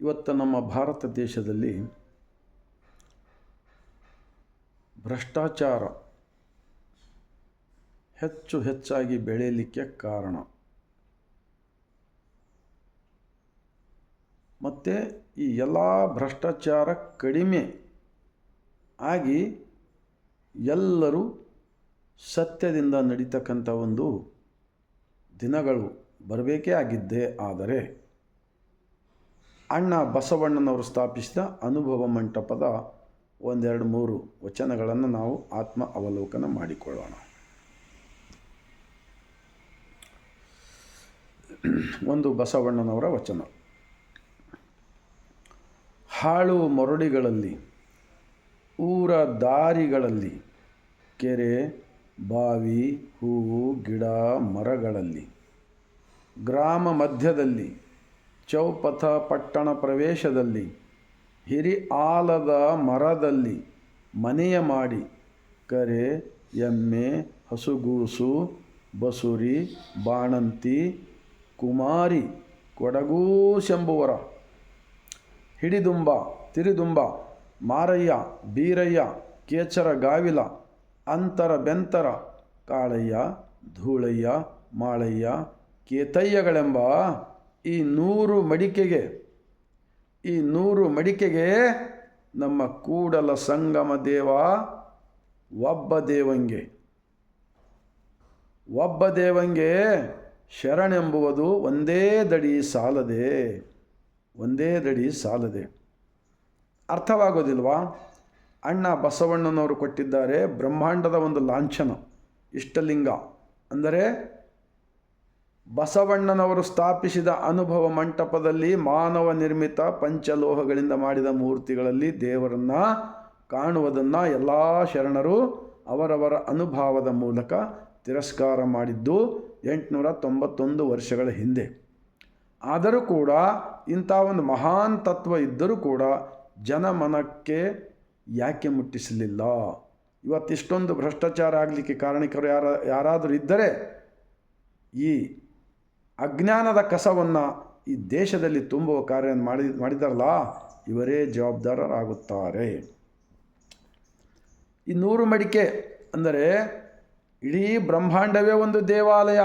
ಇವತ್ತು ನಮ್ಮ ಭಾರತ ದೇಶದಲ್ಲಿ ಭ್ರಷ್ಟಾಚಾರ ಹೆಚ್ಚು ಹೆಚ್ಚಾಗಿ ಬೆಳೆಯಲಿಕ್ಕೆ ಕಾರಣ. ಮತ್ತು ಈ ಎಲ್ಲ ಭ್ರಷ್ಟಾಚಾರ ಕಡಿಮೆ ಆಗಿ ಎಲ್ಲರೂ ಸತ್ಯದಿಂದ ನಡೀತಕ್ಕಂಥ ಒಂದು ದಿನಗಳು ಬರಬೇಕೇ ಆಗಿದ್ದೇ ಆದರೆ ಅಣ್ಣ ಬಸವಣ್ಣನವರು ಸ್ಥಾಪಿಸಿದ ಅನುಭವ ಮಂಟಪದ ಒಂದೆರಡು ಮೂರು ವಚನಗಳನ್ನು ನಾವು ಆತ್ಮ ಅವಲೋಕನ ಮಾಡಿಕೊಳ್ಳೋಣ. ಒಂದು ಬಸವಣ್ಣನವರ ವಚನ. ಹಾಳು ಮರಡಿಗಳಲ್ಲಿ, ಊರ ದಾರಿಗಳಲ್ಲಿ, ಕೆರೆ, ಬಾವಿ, ಹೂವು, ಗಿಡ, ಮರಗಳಲ್ಲಿ, ಗ್ರಾಮ ಮಧ್ಯದಲ್ಲಿ ಚೌಪಥ ಪಟ್ಟಣ ಪ್ರವೇಶದಲ್ಲಿ ಹಿರಿ ಆಲದ ಮರದಲ್ಲಿ ಮನೆಯ ಮಾಡಿ ಕರೆ, ಎಮ್ಮೆ, ಹಸುಗೂಸು, ಬಸುರಿ, ಬಾಣಂತಿ, ಕುಮಾರಿ, ಕೊಡಗೂಸೆಂಬುವರ. ಹಿಡಿದುಂಬ, ತಿರಿದುಂಬ, ಮಾರಯ್ಯ, ಬೀರಯ್ಯ, ಕೇಚರ ಗಾವಿಲ, ಅಂತರ ಬೆಂತರ, ಕಾಳಯ್ಯ, ಧೂಳಯ್ಯ, ಮಾಳಯ್ಯ, ಕೇತಯ್ಯಗಳೆಂಬ ಈ ನೂರು ಮಡಿಕೆಗೆ, ಈ ನೂರು ಮಡಿಕೆಗೆ ನಮ್ಮ ಕೂಡಲ ಸಂಗಮ ದೇವ ಒಬ್ಬ ದೇವಂಗೆ. ಒಬ್ಬ ದೇವಂಗೆ ಶರಣೆಂಬುವುದು ಒಂದೇ ದಡಿ ಸಾಲದೆ, ಒಂದೇ ದಡಿ ಸಾಲದೆ. ಅರ್ಥವಾಗೋದಿಲ್ವಾ? ಅಣ್ಣ ಬಸವಣ್ಣನವರು ಕೊಟ್ಟಿದ್ದಾರೆ ಬ್ರಹ್ಮಾಂಡದ ಒಂದು ಲಾಂಛನ, ಇಷ್ಟಲಿಂಗ. ಅಂದರೆ ಬಸವಣ್ಣನವರು ಸ್ಥಾಪಿಸಿದ ಅನುಭವ ಮಂಟಪದಲ್ಲಿ ಮಾನವ ನಿರ್ಮಿತ ಪಂಚಲೋಹಗಳಿಂದ ಮಾಡಿದ ಮೂರ್ತಿಗಳಲ್ಲಿ ದೇವರನ್ನು ಕಾಣುವುದನ್ನು ಎಲ್ಲ ಶರಣರು ಅವರವರ ಅನುಭವದ ಮೂಲಕ ತಿರಸ್ಕಾರ ಮಾಡಿದ್ದು ಎಂಟುನೂರ ತೊಂಬತ್ತೊಂದು ವರ್ಷಗಳ ಹಿಂದೆ. ಆದರೂ ಕೂಡ ಇಂಥ ಒಂದು ಮಹಾನ್ ತತ್ವ ಇದ್ದರೂ ಕೂಡ ಜನಮನಕ್ಕೆ ಯಾಕೆ ಮುಟ್ಟಿಸಲಿಲ್ಲ? ಇವತ್ತಿಷ್ಟೊಂದು ಭ್ರಷ್ಟಾಚಾರ ಆಗಲಿಕ್ಕೆ ಕಾರಣಿಕರು ಯಾರ, ಯಾರಾದರೂ ಇದ್ದರೆ ಈ ಅಜ್ಞಾನದ ಕಸವನ್ನು ಈ ದೇಶದಲ್ಲಿ ತುಂಬುವ ಕಾರ್ಯ ಮಾಡಿ, ಮಾಡಿದಾರಲ್ಲ, ಇವರೇ ಜವಾಬ್ದಾರರಾಗುತ್ತಾರೆ. ಈ ನೂರು ಮಡಿಕೆ ಅಂದರೆ ಇಡೀ ಬ್ರಹ್ಮಾಂಡವೇ ಒಂದು ದೇವಾಲಯ.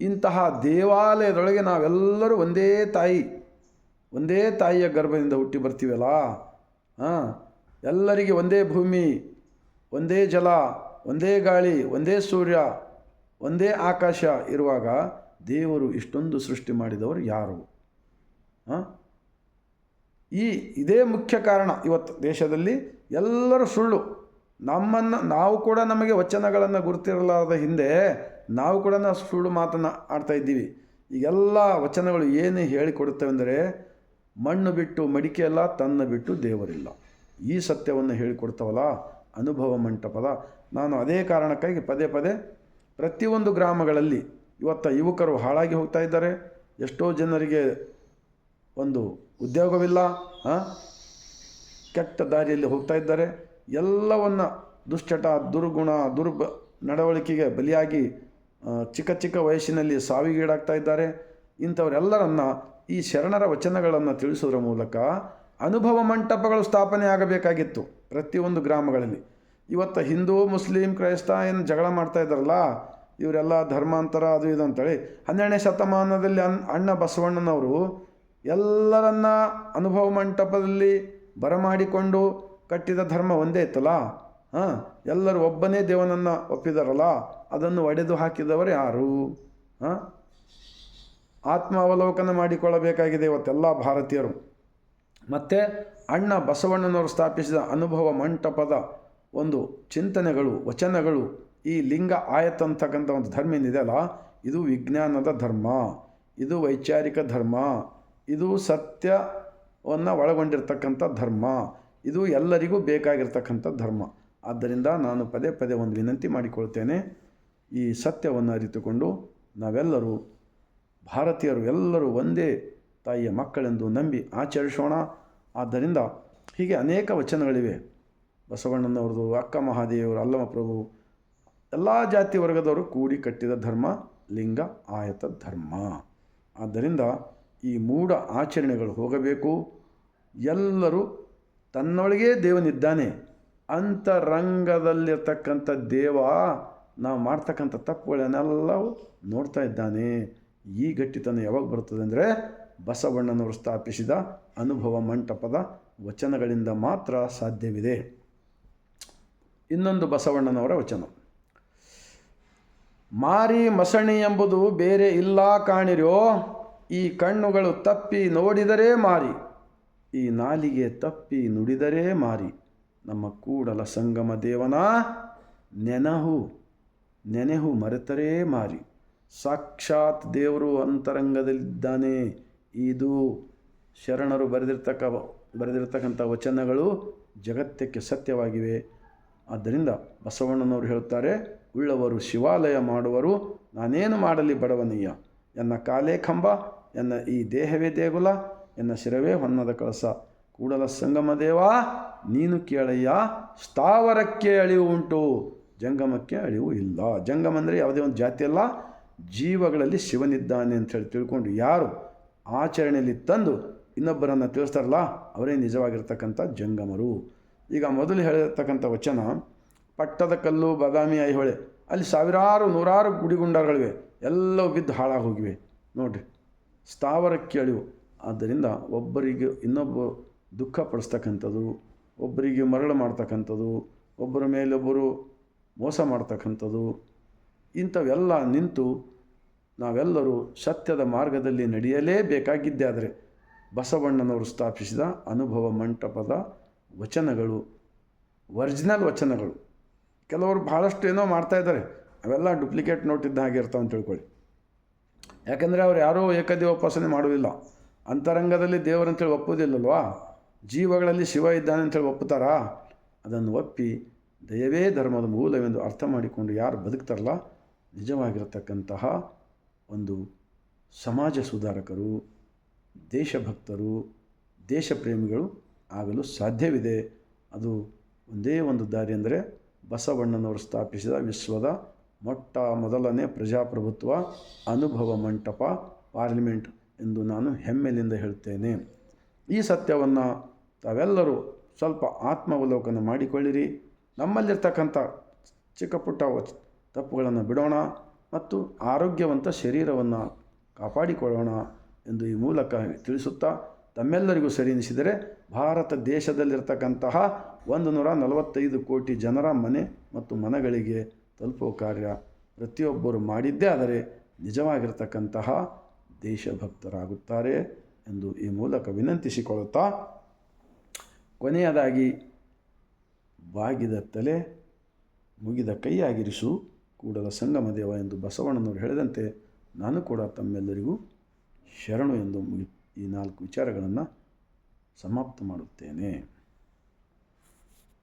ಇಂತಹ ದೇವಾಲಯದೊಳಗೆ ನಾವೆಲ್ಲರೂ ಒಂದೇ ತಾಯಿ, ಒಂದೇ ತಾಯಿಯ ಗರ್ಭದಿಂದ ಹುಟ್ಟಿ ಬರ್ತೀವಲ್ಲ? ಹಾಂ ಎಲ್ಲರಿಗೆ ಒಂದೇ ಭೂಮಿ, ಒಂದೇ ಜಲ, ಒಂದೇ ಗಾಳಿ, ಒಂದೇ ಸೂರ್ಯ, ಒಂದೇ ಆಕಾಶ ಇರುವಾಗ ದೇವರು ಇಷ್ಟೊಂದು ಸೃಷ್ಟಿ ಮಾಡಿದವರು ಯಾರು? ಈ ಇದೇ ಮುಖ್ಯ ಕಾರಣ ಇವತ್ತು ದೇಶದಲ್ಲಿ ಎಲ್ಲರೂ ಸುಳ್ಳು. ನಮ್ಮನ್ನು, ನಾವು ಕೂಡ ನಮಗೆ ವಚನಗಳನ್ನು ಗುರುತಿರಲಾರದ ಹಿಂದೆ ನಾವು ಕೂಡ ಸುಳ್ಳು ಮಾತನ್ನು ಆಡ್ತಾ ಇದ್ದೀವಿ. ಈಗೆಲ್ಲ ವಚನಗಳು ಏನು ಹೇಳಿಕೊಡುತ್ತವೆ ಅಂದರೆ ಮಣ್ಣು ಬಿಟ್ಟು ಮಡಿಕೆ ಅಲ್ಲ, ತನ್ನ ಬಿಟ್ಟು ದೇವರಿಲ್ಲ. ಈ ಸತ್ಯವನ್ನು ಹೇಳಿಕೊಡ್ತಾವಲ್ಲ, ಅನುಭವ ಮಂಟಪದ. ನಾನು ಅದೇ ಕಾರಣಕ್ಕಾಗಿ ಪದೇ ಪದೇ ಪ್ರತಿಯೊಂದು ಗ್ರಾಮಗಳಲ್ಲಿ ಇವತ್ತು ಯುವಕರು ಹಾಳಾಗಿ ಹೋಗ್ತಾ ಇದ್ದಾರೆ. ಎಷ್ಟೋ ಜನರಿಗೆ ಒಂದು ಉದ್ಯೋಗವಿಲ್ಲ ಕೆಟ್ಟ ದಾರಿಯಲ್ಲಿ ಹೋಗ್ತಾ ಇದ್ದಾರೆ. ಎಲ್ಲವನ್ನು ದುಶ್ಚಟ, ದುರ್ಗುಣ, ದುರ್ಬ ನಡವಳಿಕೆಗೆ ಬಲಿಯಾಗಿ ಚಿಕ್ಕ ಚಿಕ್ಕ ವಯಸ್ಸಿನಲ್ಲಿ ಸಾವಿಗೀಡಾಗ್ತಾ ಇದ್ದಾರೆ. ಇಂಥವರೆಲ್ಲರನ್ನು ಈ ಶರಣರ ವಚನಗಳನ್ನು ತಿಳಿಸೋದ್ರ ಮೂಲಕ ಅನುಭವ ಮಂಟಪಗಳು ಸ್ಥಾಪನೆ ಆಗಬೇಕಾಗಿತ್ತು ಪ್ರತಿಯೊಂದು ಗ್ರಾಮಗಳಲ್ಲಿ. ಇವತ್ತು ಹಿಂದೂ, ಮುಸ್ಲಿಂ, ಕ್ರೈಸ್ತ ಏನು ಜಗಳ ಮಾಡ್ತಾ ಇದ್ದಾರಲ್ಲ ಇವರೆಲ್ಲ ಧರ್ಮಾಂತರ ಅದು ಇದು ಅಂತೇಳಿ ಹನ್ನೆರಡನೇ ಶತಮಾನದಲ್ಲಿ ಅನ್ ಅಣ್ಣ ಬಸವಣ್ಣನವರು ಎಲ್ಲರನ್ನ ಅನುಭವ ಮಂಟಪದಲ್ಲಿ ಬರಮಾಡಿಕೊಂಡು ಕಟ್ಟಿದ ಧರ್ಮ ಒಂದೇ ಇತ್ತಲ್ಲ? ಹಾಂ? ಎಲ್ಲರೂ ಒಬ್ಬನೇ ದೇವನನ್ನು ಒಪ್ಪಿದಾರಲ್ಲ? ಅದನ್ನು ಒಡೆದು ಹಾಕಿದವರು ಯಾರು? ಹಾಂ? ಆತ್ಮ ಅವಲೋಕನ ಮಾಡಿಕೊಳ್ಳಬೇಕಾಗಿದೆ ಇವತ್ತೆಲ್ಲ ಭಾರತೀಯರು. ಮತ್ತು ಅಣ್ಣ ಬಸವಣ್ಣನವರು ಸ್ಥಾಪಿಸಿದ ಅನುಭವ ಮಂಟಪದ ಒಂದು ಚಿಂತನೆಗಳು, ವಚನಗಳು ಈ ಲಿಂಗ ಆಯತ ಅಂತಕ್ಕಂಥ ಒಂದು ಧರ್ಮ ಏನಿದೆ ಅಲ್ಲ ಇದು ವಿಜ್ಞಾನದ ಧರ್ಮ, ಇದು ವೈಚಾರಿಕ ಧರ್ಮ, ಇದು ಸತ್ಯವನ್ನು ಒಳಗೊಂಡಿರ್ತಕ್ಕಂಥ ಧರ್ಮ, ಇದು ಎಲ್ಲರಿಗೂ ಬೇಕಾಗಿರ್ತಕ್ಕಂಥ ಧರ್ಮ. ಆದ್ದರಿಂದ ನಾನು ಪದೇ ಪದೇ ಒಂದು ವಿನಂತಿ ಮಾಡಿಕೊಳ್ತೇನೆ, ಈ ಸತ್ಯವನ್ನು ಅರಿತುಕೊಂಡು ನಾವೆಲ್ಲರೂ, ಭಾರತೀಯರು ಎಲ್ಲರೂ ಒಂದೇ ತಾಯಿಯ ಮಕ್ಕಳೆಂದು ನಂಬಿ ಆಚರಿಸೋಣ. ಆದ್ದರಿಂದ ಹೀಗೆ ಅನೇಕ ವಚನಗಳಿವೆ. ಬಸವಣ್ಣನವ್ರದ್ದು, ಅಕ್ಕ ಮಹಾದೇವರು ಅಲ್ಲಮ ಪ್ರಭು ಎಲ್ಲ ಜಾತಿ ವರ್ಗದವರು ಕೂಡಿ ಕಟ್ಟಿದ ಧರ್ಮ, ಲಿಂಗ, ಆಯತ, ಧರ್ಮ. ಆದ್ದರಿಂದ ಈ ಮೂಢ ಆಚರಣೆಗಳು ಹೋಗಬೇಕು. ಎಲ್ಲರೂ ತನ್ನೊಳಗೇ ದೇವನಿದ್ದಾನೆ. ಅಂತರಂಗದಲ್ಲಿರ್ತಕ್ಕಂಥ ದೇವ ನಾವು ಮಾಡ್ತಕ್ಕಂಥ ತಪ್ಪುಗಳನ್ನೆಲ್ಲವೂ ನೋಡ್ತಾ ಇದ್ದಾನೆ. ಈ ಗಟ್ಟಿತನ ಯಾವಾಗ ಬರುತ್ತದೆ ಅಂದರೆ ಬಸವಣ್ಣನವರು ಸ್ಥಾಪಿಸಿದ ಅನುಭವ ಮಂಟಪದ ವಚನಗಳಿಂದ ಮಾತ್ರ ಸಾಧ್ಯವಿದೆ. ಇನ್ನೊಂದು ಬಸವಣ್ಣನವರ ವಚನ. ಮಾರಿ ಮಸಣಿ ಎಂಬುದು ಬೇರೆ ಇಲ್ಲ ಕಾಣಿರೋ, ಈ ಕಣ್ಣುಗಳು ತಪ್ಪಿ ನೋಡಿದರೆ ಮಾರಿ, ಈ ನಾಲಿಗೆ ತಪ್ಪಿ ನುಡಿದರೆ ಮಾರಿ. ನಮ್ಮ ಕೂಡಲ ಸಂಗಮ ದೇವನ, ನೆನಹು, ನೆನೆಹು ಮರೆತರೇ ಮಾರಿ. ಸಾಕ್ಷಾತ್ ದೇವರು ಅಂತರಂಗದಲ್ಲಿದ್ದಾನೆ. ಇದು ಶರಣರು ಬರೆದಿರ್ತಕ್ಕ, ಬರೆದಿರ್ತಕ್ಕಂಥ ವಚನಗಳು ಜಗತ್ತಕ್ಕೆ ಸತ್ಯವಾಗಿವೆ. ಆದ್ದರಿಂದ ಬಸವಣ್ಣನವರು ಹೇಳುತ್ತಾರೆ ಉಳ್ಳವರು ಶಿವಾಲಯ ಮಾಡುವರು, ನಾನೇನು ಮಾಡಲಿ ಬಡವನೀಯ? ಎನ್ನ ಕಾಲೇ ಕಂಬ, ಎನ್ನ ಈ ದೇಹವೇ ದೇಗುಲ, ಎನ್ನ ಶಿರವೇ ಹೊನ್ನದ ಕಳಸ. ಕೂಡಲ ಸಂಗಮ ದೇವ, ನೀನು ಕೇಳಯ್ಯ, ಸ್ಥಾವರಕ್ಕೆ ಅಳಿವು ಉಂಟು. ಜಂಗಮಕ್ಕೆ ಅಳಿವು ಇಲ್ಲ. ಜಂಗಮ ಅಂದರೆ ಯಾವುದೇ ಒಂದು ಜಾತಿ ಅಲ್ಲ. ಜೀವಗಳಲ್ಲಿ ಶಿವನಿದ್ದಾನೆ ಅಂತ ಹೇಳಿ ತಿಳ್ಕೊಂಡು ಯಾರು ಆಚರಣೆಯಲ್ಲಿ ತಂದು ಇನ್ನೊಬ್ಬರನ್ನು ತಿಳಿಸ್ತಾರಲ್ಲ, ಅವರೇ ನಿಜವಾಗಿರ್ತಕ್ಕಂಥ ಜಂಗಮರು. ಈಗ ಮೊದಲು ಹೇಳಿರ್ತಕ್ಕಂಥ ವಚನ ಪಟ್ಟದ ಕಲ್ಲು, ಬಾದಾಮಿ, ಐಹೊಳೆ. ಅಲ್ಲಿ ಸಾವಿರಾರು, ನೂರಾರು ಗುಡಿಗುಂಡಗಳಿವೆ. ಎಲ್ಲವೂ ಬಿದ್ದು ಹಾಳಾಗಿ ಹೋಗಿವೆ ನೋಡಿರಿ ಸ್ಥಾವರಕ್ಕೆ ಅಳಿವು ಆದ್ದರಿಂದ ಒಬ್ಬರಿಗೆ ಇನ್ನೊಬ್ಬ ದುಃಖ ಪಡಿಸ್ತಕ್ಕಂಥದ್ದು, ಒಬ್ಬರಿಗೆ ಮರಳು ಮಾಡ್ತಕ್ಕಂಥದ್ದು, ಒಬ್ಬರ ಮೇಲೊಬ್ಬರು ಮೋಸ ಮಾಡ್ತಕ್ಕಂಥದ್ದು, ಇಂಥವೆಲ್ಲ ನಿಂತು ನಾವೆಲ್ಲರೂ ಸತ್ಯದ ಮಾರ್ಗದಲ್ಲಿ ನಡೆಯಲೇಬೇಕಾಗಿದ್ದೇ ಆದರೆ, ಬಸವಣ್ಣನವರು ಸ್ಥಾಪಿಸಿದ ಅನುಭವ ಮಂಟಪದ ವಚನಗಳು, ಒರಿಜಿನಲ್ ವಚನಗಳು. ಕೆಲವರು ಭಾಳಷ್ಟು ಏನೋ ಮಾಡ್ತಾಯಿದ್ದಾರೆ ಅವೆಲ್ಲ ಡುಪ್ಲಿಕೇಟ್ ನೋಟ್ ಇದ್ದ ಹಾಗೆ ಇರ್ತಾವೆ ಅಂತ ತಿಳ್ಕೊಳ್ಳಿ. ಯಾಕಂದರೆ ಅವ್ರು ಯಾರೂ ಏಕದೇವೋಪಾಸನೆ ಮಾಡುವುದಿಲ್ಲ. ಅಂತರಂಗದಲ್ಲಿ ದೇವರಂತೇಳಿ ಒಪ್ಪುವುದಿಲ್ಲಲ್ವಾ? ಜೀವಗಳಲ್ಲಿ ಶಿವ ಇದ್ದಾನೆ ಅಂತೇಳಿ ಒಪ್ಪುತ್ತಾರಾ? ಅದನ್ನು ಒಪ್ಪಿ ದಯವೇ ಧರ್ಮದ ಮೂಲವೆಂದು ಅರ್ಥ ಮಾಡಿಕೊಂಡು ಯಾರು ಬದುಕ್ತಾರಲ್ಲ? ನಿಜವಾಗಿರತಕ್ಕಂತಹ ಒಂದು ಸಮಾಜ ಸುಧಾರಕರು, ದೇಶಭಕ್ತರು ದೇಶ ಪ್ರೇಮಿಗಳು ಆಗಲು ಸಾಧ್ಯವಿದೆ. ಅದು ಒಂದೇ ಒಂದು ದಾರಿ ಅಂದರೆ ಬಸವಣ್ಣನವರು ಸ್ಥಾಪಿಸಿದ ವಿಶ್ವದ ಮೊಟ್ಟ ಮೊದಲನೇ ಪ್ರಜಾಪ್ರಭುತ್ವ ಅನುಭವ ಮಂಟಪ ಪಾರ್ಲಿಮೆಂಟ್ ಎಂದು ನಾನು ಹೆಮ್ಮೆಲಿಂದ ಹೇಳ್ತೇನೆ. ಈ ಸತ್ಯವನ್ನು ತಾವೆಲ್ಲರೂ ಸ್ವಲ್ಪ ಆತ್ಮಾವಲೋಕನ ಮಾಡಿಕೊಳ್ಳಿರಿ. ನಮ್ಮಲ್ಲಿರ್ತಕ್ಕಂಥ ಚಿಕ್ಕ ಪುಟ್ಟ ತಪ್ಪುಗಳನ್ನು ಬಿಡೋಣ ಮತ್ತು ಆರೋಗ್ಯವಂತ ಶರೀರವನ್ನು ಕಾಪಾಡಿಕೊಳ್ಳೋಣ ಎಂದು ಈ ಮೂಲಕ ತಿಳಿಸುತ್ತಾ ತಮ್ಮೆಲ್ಲರಿಗೂ ಸರಿ ಎನಿಸಿದರೆ ಭಾರತ ದೇಶದಲ್ಲಿರ್ತಕ್ಕಂತಹ ಒಂದು ನೂರ ನಲವತ್ತೈದು ಕೋಟಿ ಜನರ ಮನೆ ಮತ್ತು ಮನಗಳಿಗೆ ತಲುಪುವ ಕಾರ್ಯ ಪ್ರತಿಯೊಬ್ಬರು ಮಾಡಿದ್ದೇ ಆದರೆ ನಿಜವಾಗಿರ್ತಕ್ಕಂತಹ ದೇಶಭಕ್ತರಾಗುತ್ತಾರೆ ಎಂದು ಈ ಮೂಲಕ ವಿನಂತಿಸಿಕೊಳ್ಳುತ್ತಾ ಕೊನೆಯದಾಗಿ ಬಾಗಿದ ತಲೆ ಮುಗಿದ ಕೈಯಾಗಿರಿಸು. ಕೂಡಲ ಸಂಗಮ ದೇವ ಎಂದು ಬಸವಣ್ಣನವರು ಹೇಳಿದಂತೆ ನಾನು ಕೂಡ ತಮ್ಮೆಲ್ಲರಿಗೂ ಶರಣು ಎಂದು ಮುಗಿ ಈ ನಾಲ್ಕು ವಿಚಾರಗಳನ್ನು ಸಮಾಪ್ತ ಮಾಡುತ್ತೇನೆ.